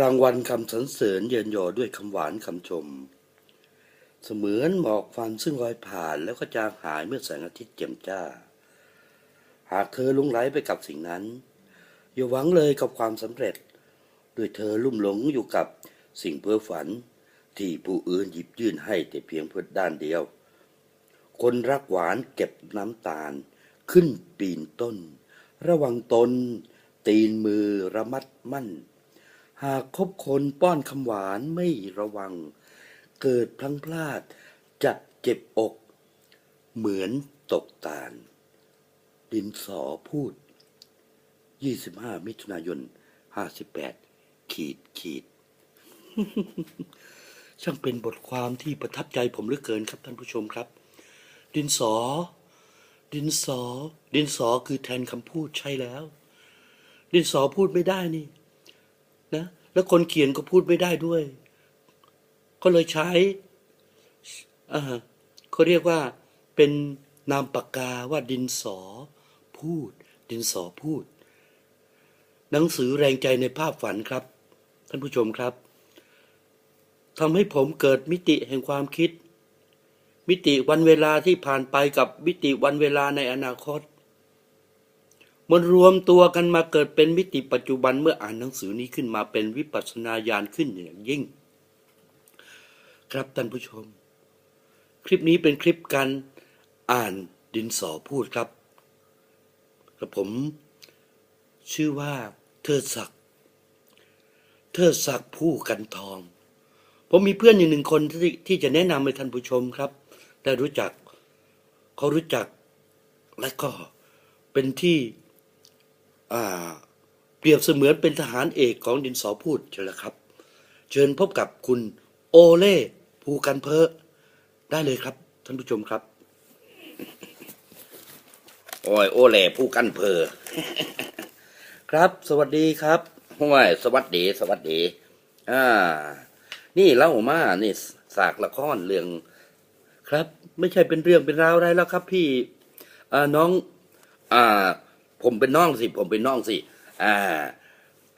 รางวัลคำสรรเสริญเยินยอด้วยคำหวานคำชม เสมือนหมอกฟันซึ่งลอยผ่านแล้วก็จางหายเมื่อแสงอาทิตย์แจ่มจ้า หากเธอลุ่งไหลไปกับสิ่งนั้น อย่าหวังเลยกับความสำเร็จด้วยเธอลุ่มหลงอยู่กับสิ่งเพ้อฝัน ที่ผู้อื่นหยิบยื่นให้แต่เพียงเพื่อด้านเดียว คนรักหวานเก็บน้ำตาล ขึ้นปีนต้น ระวังตน ตีนมือระมัดมั่น หากคบคนป้อนคำหวานไม่ระวัง เกิดพลังพลาดจะเจ็บอก เหมือนตกตาลดินสอพูด 25 มิถุนายน 58 ขีดขีด ช่างเป็นบทความที่ประทับใจผมเหลือเกินครับท่านผู้ชมครับ ดินสอ ดินสอ ดินสอคือแทนคำพูดใช่แล้ว ดินสอพูดไม่ได้นี่ นะ แล้วคนเขียนก็พูดไม่ได้ด้วย ก็เลยใช้อ่าเขาเรียกว่าเป็นนามปากกาว่าดินสอพูด ดินสอพูด หนังสือแรงใจในภาพฝันครับ ท่านผู้ชมครับทำให้ผมเกิดมิติแห่งความคิด มิติวันเวลาที่ผ่านไปกับมิติวันเวลาในอนาคต มันรวมตัวกันมาเกิดเป็นมิติปัจจุบันเมื่ออ่านหนังสือนี้ขึ้นมาเป็นวิปัสสนาญาณขึ้นอย่างยิ่ง ครับท่านผู้ชม คลิปนี้เป็นคลิปการอ่านดินสอพูดครับกระผม ชื่อว่าเทิดศักดิ์เทิดศักดิ์ผู้กันทอง ผมมีเพื่อนอยู่หนึ่งคนที่ที่จะแนะนำให้ท่านผู้ชมครับ ได้รู้จักเขารู้จักและก็เป็นที่ เปรียบเสมือนเป็นทหารเอกของดินสอพูดใช่แล้วครับ เชิญพบกับคุณโอเล่ภูกันเพอได้เลยครับ ท่านผู้ชมครับ โอ้ยโอแหล่ผู้กันเพอครับ สวัสดีครับห้วยสวัสดี สวัสดีอ่านี่เล่ามานี่สากละครเรื่องครับ ไม่ใช่เป็นเรื่องเป็นราวอะไรแล้วครับ พี่อ่าน้อง อ่า ผมเป็นน้องสิ ผมเป็นน้องสิ อ่า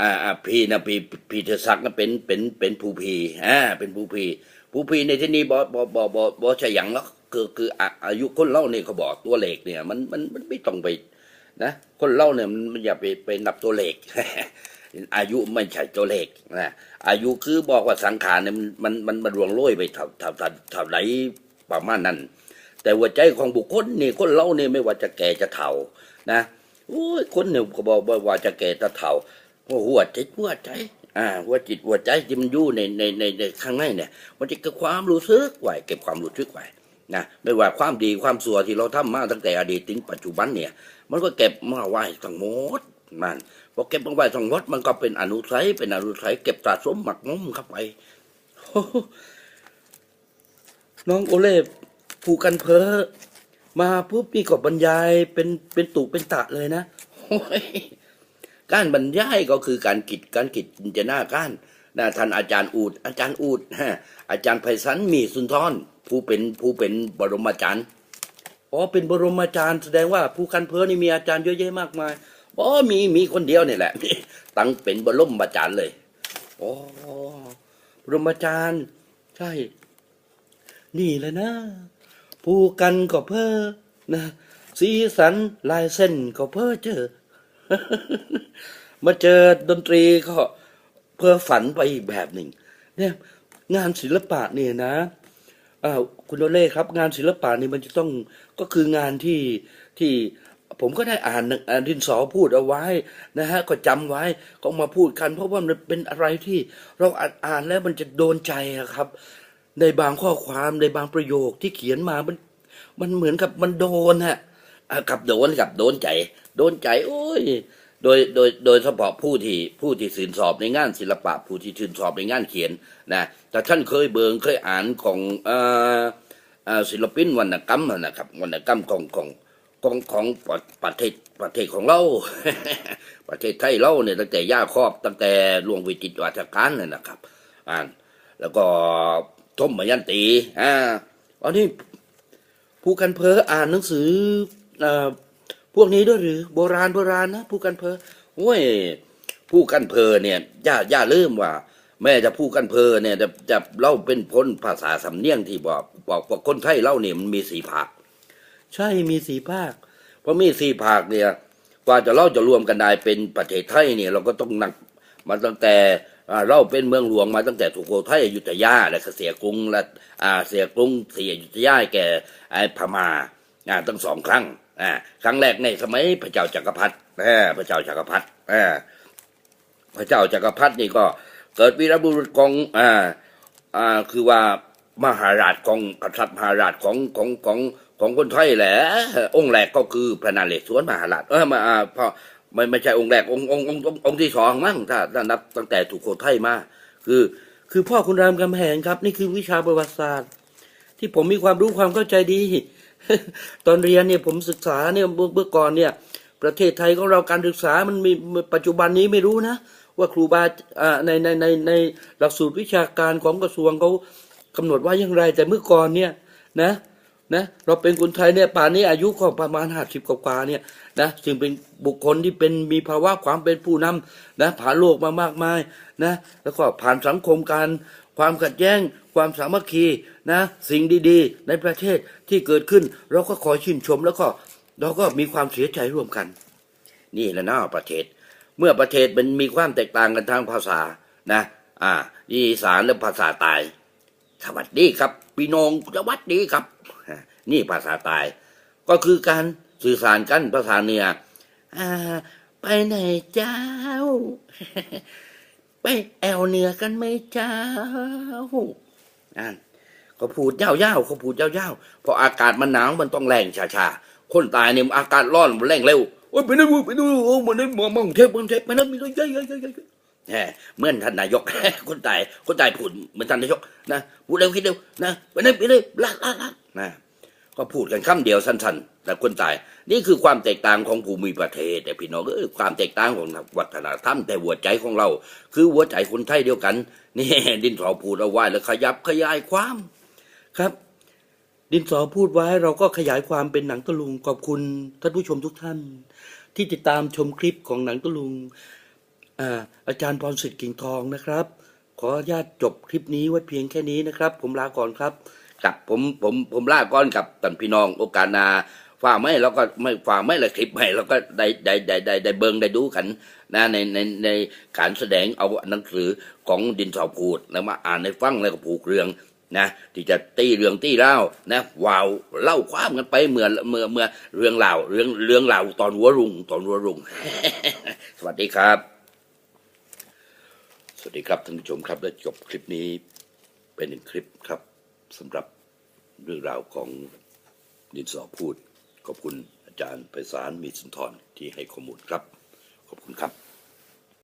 อ่าอ่าพี่นะพี่พี่เธอศักดิ์นะเป็นเป็นเป็นผู้พีอ่าเป็นผู้พีผู้พีในที่นี้บอบอบอบอบอชยังหรอกคือคืออายุคนเล่าเนี่ยเขาบอกตัวเลขเนี่ย มันมันมันไม่ต้องไปนะคนเล่าเนี่ยมันมันอย่าไปไปนับตัวเลขอายุไม่ใช่ตัวเลขนะอายุคือบอกว่าสังขารเนี่ยมันมันมันรวงโรยไปเท่าเท่าเท่าเท่าไหนประมาณนั้น แต่หัวใจของบุคคลนี่คนเล่าเนี่ยไม่ว่าจะแก่จะเฒ่านะ โอ้ยคนเนี่ยก็บอกว่าจะแก่จะเฒ่าหัวจิตหัวใจอ่าหัวจิตหัวใจที่มันอยู่ในในในในข้างในเนี่ย มันจะเก็บความรู้สึกไว้เก็บความรู้สึกไว้นะไม่ว่าความดีความสัวที่เราทำมาตั้งแต่อดีตถึงปัจจุบันเนี่ย มันก็เก็บมาไว้ทั้งหมดมันพอเก็บมาไว้ทั้งหมดมันก็เป็นอนุสัยเป็นอนุสัยเก็บสะสมหมักหมมเข้าไปน้องโอเล่ภูกันเพอ มาปุ๊บนี่ก็บรรยายเป็นเป็นตุเป็นตะเลยนะโอ้ยการบรรยายก็คือการกิจการกิจจินตนาการนะท่านอาจารย์อูดอาจารย์อูดฮะอาจารย์ไพศาลมีสุนทรผู้เป็นผู้เป็นบรมอาจารย์อ๋อเป็นบรมอาจารย์แสดงว่าภูกันเพอนี่มีอาจารย์เยอะแยะมากมายอ๋อมีมีคนเดียวนี่แหละตั้งเป็นบรมอาจารย์เลยอ๋อบรมอาจารย์ ใช่ นี่แหละนะ ภูกันก็เพ้อนะสีสันลายเส้นก็เพ้อเจอ มาเจอดนตรีก็เพ้อฝันไปอีกแบบหนึ่ง เนี่ย งานศิลปะเนี่ยนะอ่าคุณโดเล่ครับ งานศิลปะนี่มันจะต้องก็คืองานที่ที่ผมก็ได้อ่านอ่านดินสอพูดเอาไว้นะฮะก็จำไว้ก็มาพูดกัน เพราะว่ามันเป็นอะไรที่เราอ่านแล้วมันจะโดนใจครับ ในบางข้อความในบางประโยคที่เขียนมามันมันเหมือนกับมันโดนฮะกับโดนกับโดนใจ โดนใจ โอ้ย โดยโดยโดยเฉพาะผู้ที่ผู้ที่สืนสอบในงานศิลปะ ผู้ที่ชื่นสอบในงานเขียนนะแต่ท่านเคยเบิงเคยอ่านของอศิลปินวรรณกรรมนะครับวรรณกรรมของของของของประประเทศประเทศของเราประเทศไทยเราเนี่ยตั้งแต่ย่าครอบตั้งแต่หลวงวิจิตรวัฒการเนี่ยนะครับอ่านแล้วก็ ทมมยันตีอ่าอันนี้ผู้กันเพออ่านหนังสือเอ่อพวกนี้ด้วยหรือโบราณโบราณนะผู้กันเพอโอ้ยผู้กันเพอเนี่ยอย่าอย่าลืมว่า แม่จะผู้กันเพอเนี่ยจะจะเล่าเป็นพ้นภาษาสำเนียงที่บอกบอกว่าคนไทยเล่าเนี่ยมันมีสีภาคใช่มีสีภาค เพราะมีสี่ภาคเนี่ย กว่าจะเราจะรวมกันได้เป็นประเทศไทยเนี่ย เราก็ต้องนักมาตั้งแต่อ่า เราเป็นเมืองหลวงมาตั้งแต่สุโขทัยอยุธยาและเสียกรุงและอ่าเสียกรุงเสียอยุธยาแก่พม่าอ่าตั้งสองครั้งครั้งแรกในสมัยพระเจ้าจักรพรรดิพระเจ้าจักรพรรดิพระเจ้าจักรพรรดินี่ก็เกิดวีรบุรุษของอ่าอ่าคือว่ามหาราชของกษัตริย์มหาราชของของของของคนไทยแหละองค์แรกก็คือพระนเรศวรมหาราชเออมาอ่าพอ ไม่ไม่ใช่องค์แรกองค์องค์องค์องค์องที่สองมั้งถ้าถ้านับตั้งแต่ถูกโขทัยมา คือ คือพ่อคุณรามคำแหงครับ นี่คือวิชาประวัติศาสตร์ ที่ผมมีความรู้ความเข้าใจดี ตอนเรียนเนี่ยผมศึกษาเนี่ยเมื่อเมื่อก่อนเนี่ย ประเทศไทยของเราการศึกษามันมีปัจจุบันนี้ไม่รู้นะ ว่าครูบาในในในในหลักสูตรวิชาการของกระทรวงเขากำหนดว่าอย่างไร แต่เมื่อก่อนเนี่ยนะ นะเราเป็นคนไทยเนี่ยป่านนี้อายุก็ประมาณห้าสิบกว่าเนี่ยนะซึ่งเป็นบุคคลที่เป็นมีภาวะความเป็นผู้นำนะผ่านโลกมามากมายนะแล้วก็ผ่านสังคมการความขัดแย้ง ความสามัคคีนะสิ่งดีๆ ในประเทศที่เกิดขึ้น เราก็ขอชื่นชมแล้วก็เราก็มีความเสียใจร่วมกัน นี่แหละนาะประเทศ เมื่อประเทศมันมีความแตกต่างกันทางภาษานะ อ่าอีสานและภาษาตาย สวัสดีครับพี่น้องสวัสดีครับ นี่ภาษาตาย ก็คือการสื่อสารกันภาษาเหนืออ่า ไปไหนเจ้า ไปแอวเหนือกันไหมเจ้าอ่าก็พูดยาวๆเขาพูดยาวๆเพราะอากาศมันหนาวมันต้องแรงชาๆคนตายเนี่ยอากาศร้อนมันแรงเร็วโอ้ยไปนั่นไปนู่นโอ้ยมันนั่นมองมองเทปมองเทปไปนั่นมีเยอะเยเยอะเยอะ เยอะแหมเหมื่อนท่านนายก คนตายคนตายพูดเหมือนท่านนายกนะพูดเร็วคิดเร็วนะไปเลยไปเลยลากลากลากนะก็พูดกันคำเดียวสั้นๆแต่คนตาย นี่คือความแตกต่างของภูมิประเทศแต่พี่น้องเออความแตกต่างของวัฒนธรรมแต่หัวใจของเรา คือหัวใจคนไทยเดียวกันนี่ดินสอพูดเอาไว้แล้วขยับขยายความครับ ดินสอพูดไว้เราก็ขยายความเป็นหนังตะลุงขอบคุณท่านผู้ชมทุกท่าน ที่ติดตามชมคลิปของหนังตะลุง อาจารย์พรสิทธิ์กิ่งทองนะครับ ขออนุญาตจบคลิปนี้ไว้เพียงแค่นี้นะครับ ผมลาก่อนครับกับผมผมผมลาก้อนกับท่านพี่น้องโอกาสนาฝ่าไม่เราก็ไม่ฝ่าไม่ละคลิปให้เราก็ได้ได้ได้ได้ได้เบิงได้ดูกันนะในในในการแสดงเอาหนังสือของดินสอพูดแล้วมาอ่านในฟังแล้วก็ผูกเรื่องนะที่จะตีเรื่องตีเล่านะว้าวเล่าความกันไปเหมื่อเมื่อเมื่อเรื่องเล่าเรื่องเรื่องเล่าตอนหัวรุ่งตอนหัวรุ่งสวัสดีครับ วัสดีครับท่านผู้ชมครับและจบคลิปนี้เป็นหนึ่งคลิปครับสำหรับเรื่องราวของดินสอพูด ขอบคุณอาจารย์ไพศาลมีสุนทรที่ให้ข้อมูลครับ ขอบคุณครับ